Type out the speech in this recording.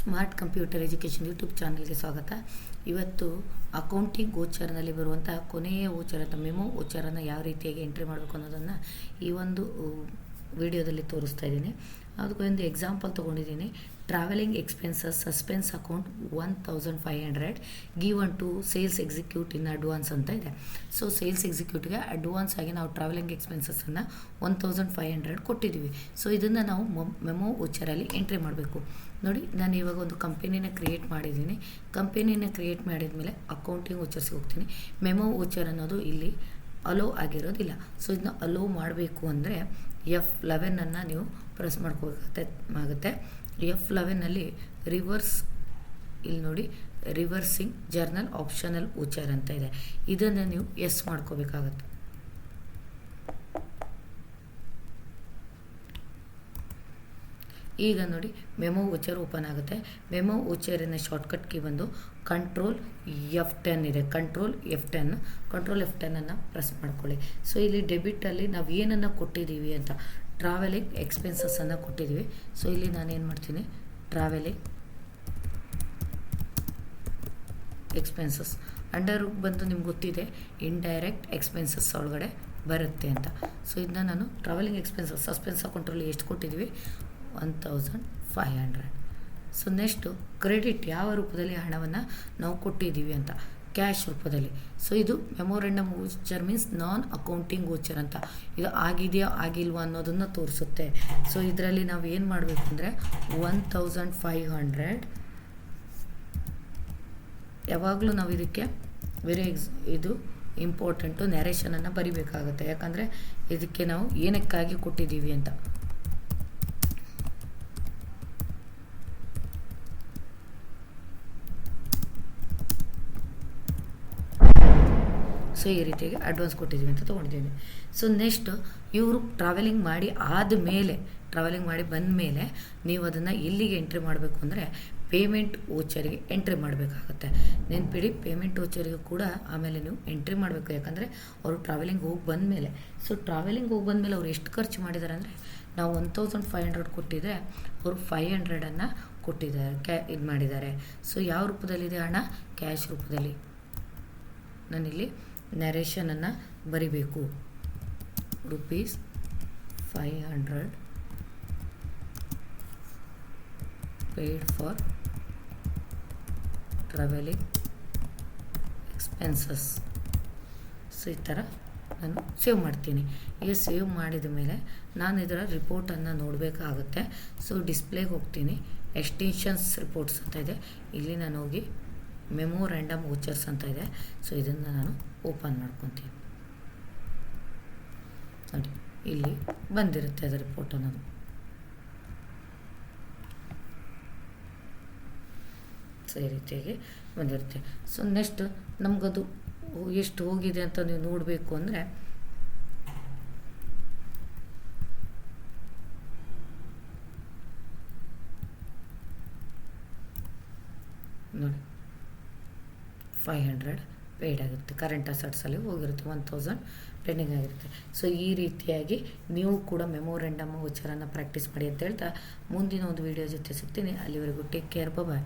Smart computer education YouTube ಚಾನಲ್ಗೆ ಸ್ವಾಗತ. ಇವತ್ತು ಅಕೌಂಟಿಂಗ್ ಗೋಚರನಲ್ಲಿ ಬರುವಂಥ ಕೊನೆಯ ಗೋಚರದ ಮೆಮೊ ಗೋಚರನ ಯಾವ ರೀತಿಯಾಗಿ ಎಂಟ್ರಿ ಮಾಡಬೇಕು ಅನ್ನೋದನ್ನು ಈ ಒಂದು ವಿಡಿಯೋದಲ್ಲಿ ತೋರಿಸ್ತಾ ಇದ್ದೀನಿ. ಅದಕ್ಕೊಂದು ಎಕ್ಸಾಂಪಲ್ ತೊಗೊಂಡಿದ್ದೀನಿ. Travelling expenses suspense account one thousand five hundred given to sales execute in advance ಅಂತ ಇದೆ. ಸೊ ಸೇಲ್ಸ್ ಎಕ್ಸಿಕ್ಯೂಟಿಗೆ ಅಡ್ವಾನ್ಸ್ ಆಗಿ ನಾವು ಟ್ರಾವೆಲಿಂಗ್ ಎಕ್ಸ್ಪೆನ್ಸಸ್ಸನ್ನು ಒನ್ ತೌಸಂಡ್ ಫೈವ್ ಹಂಡ್ರೆಡ್ ಕೊಟ್ಟಿದ್ದೀವಿ ಸೊ ಇದನ್ನು ನಾವು ಮೆಮೊ ಓಚರಲ್ಲಿ ಎಂಟ್ರಿ ಮಾಡಬೇಕು. ನೋಡಿ, ನಾನು ಇವಾಗ ಒಂದು ಕಂಪನಿನ ಕ್ರಿಯೇಟ್ ಮಾಡಿದ್ದೀನಿ. ಕಂಪನಿನ ಕ್ರಿಯೇಟ್ ಮಾಡಿದ ಮೇಲೆ ಅಕೌಂಟಿಂಗ್ ಓಚರ್ಸ್ಗೆ ಹೋಗ್ತೀನಿ. ಮೆಮೊ ಓಚರ್ ಅನ್ನೋದು ಇಲ್ಲಿ ಅಲೋ ಆಗಿರೋದಿಲ್ಲ. ಸೊ ಇದನ್ನ ಅಲೋ ಮಾಡಬೇಕು ಅಂದರೆ ಎಫ್ ಲೆವೆನನ್ನು ನೀವು ಪ್ರೆಸ್ ಮಾಡ್ಕೋಬೇಕಾಗತ್ತೆ, ಆಗುತ್ತೆ. ಎಫ್ ಲೆವೆನಲ್ಲಿ ರಿವರ್ಸ್ ಇಲ್ಲಿ ನೋಡಿ ರಿವರ್ಸಿಂಗ್ ಜರ್ನಲ್ ಆಪ್ಷನಲ್ ವೋಚರ್ ಅಂತ ಇದೆ. ಇದನ್ನು ನೀವು ಎಸ್ ಮಾಡ್ಕೋಬೇಕಾಗತ್ತೆ. ಈಗ ನೋಡಿ, ಮೆಮೊ ವೋಚರ್ ಓಪನ್ ಆಗುತ್ತೆ. ಮೆಮೊ ವೋಚರಿನ ಶಾರ್ಟ್ಕಟ್ ಕೀ ಬಂದು ಕಂಟ್ರೋಲ್ ಎಫ್ ಟೆನ್ ಇದೆ. Control F ten control F ಟೆನ್ನನ್ನು press ಮಾಡ್ಕೊಳ್ಳಿ. ಸೊ ಇಲ್ಲಿ ಡೆಬಿಟಲ್ಲಿ ನಾವು ಏನನ್ನು ಕೊಟ್ಟಿದ್ದೀವಿ ಅಂತ ಟ್ರಾವೆಲಿಂಗ್ ಎಕ್ಸ್ಪೆನ್ಸಸ್ಸನ್ನು ಕೊಟ್ಟಿದ್ದೀವಿ ಸೊ ಇಲ್ಲಿ ನಾನು ಏನು ಮಾಡ್ತೀನಿ? ಟ್ರಾವೆಲಿಂಗ್ ಎಕ್ಸ್ಪೆನ್ಸಸ್ ಅಂಡರ್ ಬಂದು ನಿಮ್ಗೆ ಗೊತ್ತಿದೆ ಇಂಡೈರೆಕ್ಟ್ ಎಕ್ಸ್ಪೆನ್ಸಸ್ ಒಳಗಡೆ ಬರುತ್ತೆ ಅಂತ. ಸೊ ಇದನ್ನ ನಾನು ಟ್ರಾವೆಲಿಂಗ್ ಎಕ್ಸ್ಪೆನ್ಸಸ್ ಸಸ್ಪೆನ್ಸ್ ಅಕೌಂಟ್ರಲ್ಲಿ ಎಷ್ಟು ಕೊಟ್ಟಿದ್ವಿ? One thousand five hundred so next credit ಯಾವ ರೂಪದಲ್ಲಿ ಹಣವನ್ನು ನಾವು ಕೊಟ್ಟಿದ್ದೀವಿ ಅಂತ? ಕ್ಯಾಶ್ ರೂಪದಲ್ಲಿ. ಸೊ ಇದು memorandum voucher means non accounting voucher ಅಂತ. ಇದು ಆಗಿದೆಯೋ, ಆಗಿಲ್ವಾ ಅನ್ನೋದನ್ನು ತೋರಿಸುತ್ತೆ. ಸೊ ಇದರಲ್ಲಿ ನಾವು ಏನು ಮಾಡಬೇಕು ಅಂದರೆ ಒನ್ ತೌಸಂಡ್ ಫೈವ್ ಹಂಡ್ರೆಡ್ ಯಾವಾಗಲೂ ನಾವು ಇದಕ್ಕೆ ವೆರಿ ಎಕ್ಸ್ ಇದು ಇಂಪಾರ್ಟೆಂಟು ನ್ಯಾರೇಷನನ್ನು ಬರಿಬೇಕಾಗುತ್ತೆ. ಯಾಕಂದರೆ ಇದಕ್ಕೆ ನಾವು ಏನಕ್ಕಾಗಿ ಕೊಟ್ಟಿದ್ದೀವಿ ಅಂತ? ಸೊ ಈ ರೀತಿಯಾಗಿ ಅಡ್ವಾನ್ಸ್ ಕೊಟ್ಟಿದ್ದೀವಿ ಅಂತ ತೊಗೊಂಡಿದ್ದೀನಿ ಸೊ ನೆಕ್ಸ್ಟ್ ಇವರು ಟ್ರಾವೆಲಿಂಗ್ ಮಾಡಿ ಆದಮೇಲೆ ಟ್ರಾವೆಲಿಂಗ್ ಮಾಡಿ ಬಂದ ಮೇಲೆ ನೀವು ಅದನ್ನು ಎಲ್ಲಿಗೆ ಎಂಟ್ರಿ ಮಾಡಬೇಕು ಅಂದರೆ ಪೇಮೆಂಟ್ ಓಚರಿಗೆ ಎಂಟ್ರಿ ಮಾಡಬೇಕಾಗತ್ತೆ. ನೆನ್ಪಿಡಿ ಪೇಮೆಂಟ್ ಓಚರಿಗೆ ಕೂಡ ಆಮೇಲೆ ನೀವು ಎಂಟ್ರಿ ಮಾಡಬೇಕು. ಯಾಕಂದರೆ ಅವರು ಟ್ರಾವೆಲಿಂಗ್ ಹೋಗಿ ಬಂದಮೇಲೆ ಸೊ ಟ್ರಾವೆಲಿಂಗ್ ಹೋಗಿ ಬಂದಮೇಲೆ ಅವ್ರು ಎಷ್ಟು ಖರ್ಚು ಮಾಡಿದ್ದಾರೆ ಅಂದರೆ ನಾವು ಒನ್ ತೌಸಂಡ್ ಫೈವ್ ಹಂಡ್ರೆಡ್ ಕೊಟ್ಟಿದ್ದರೆ ಅವರು ಫೈವ್ ಹಂಡ್ರೆಡನ್ನು ಕೊಟ್ಟಿದ್ದಾರೆ ಕ್ಯಾ ಇದು ಮಾಡಿದ್ದಾರೆ. ಸೊ ಯಾವ ರೂಪದಲ್ಲಿದೆ ಹಣ? ಕ್ಯಾಶ್ ರೂಪದಲ್ಲಿ. ನಾನಿಲ್ಲಿ ನರೇಷನನ್ನು ಬರಿಬೇಕು. Rupees five hundred paid for travelling expenses so ಈ ಥರ ನಾನು ಸೇವ್ ಮಾಡ್ತೀನಿ. ಈಗ ಸೇವ್ ಮಾಡಿದ ಮೇಲೆ ನಾನು ಇದರ ರಿಪೋರ್ಟನ್ನು ನೋಡಬೇಕಾಗುತ್ತೆ. ಸೊ ಡಿಸ್ಪ್ಲೇಗೆ ಹೋಗ್ತೀನಿ. ಎಕ್ಸ್ಟೆನ್ಷನ್ಸ್ ರಿಪೋರ್ಟ್ಸ್ ಅಂತ ಇದೆ. ಇಲ್ಲಿ ನಾನು ಹೋಗಿ ಮೆಮೊ ರ್ಯಾಂಡಮ್ ವೋಚರ್ಸ್ ಅಂತ ಇದೆ. ಸೊ ಇದನ್ನು ನಾನು ಓಪನ್ ಮಾಡ್ಕೊತೀನಿ. ನೋಡಿ, ಇಲ್ಲಿ ಬಂದಿರುತ್ತೆ ಅದರ ರಿಪೋರ್ಟ್ ಅನ್ನೋದು. ಸೊ ಈ ರೀತಿಯಾಗಿ ಬಂದಿರುತ್ತೆ. ಸೊ ನೆಕ್ಸ್ಟ್ ನಮಗದು ಎಷ್ಟು ಹೋಗಿದೆ ಅಂತ ನೀವು ನೋಡಬೇಕು ಅಂದರೆ, ನೋಡಿ. ಫೈವ್ ಹಂಡ್ರೆಡ್ ಪೇಯ್ಡ್ ಆಗುತ್ತೆ ಕರೆಂಟ್ ಅಸೆಟ್ಸಲ್ಲಿ ಹೋಗಿರುತ್ತೆ. ಒನ್ ತೌಸಂಡ್ ಪೆಂಡಿಂಗ್ ಆಗಿರುತ್ತೆ. ಸೊ ಈ ರೀತಿಯಾಗಿ ನೀವು ಕೂಡ ಮೆಮೊರೆಂಡಮ್ ಉಚ್ಚಾರನ ಪ್ರಾಕ್ಟೀಸ್ ಮಾಡಿ ಅಂತ ಹೇಳ್ತಾ ಮುಂದಿನ ಒಂದು ವಿಡಿಯೋ ಜೊತೆ ಸಿಗ್ತೀನಿ. ಅಲ್ಲಿವರೆಗೂ ಟೇಕ್ ಕೇರ್ ಬಾಯ್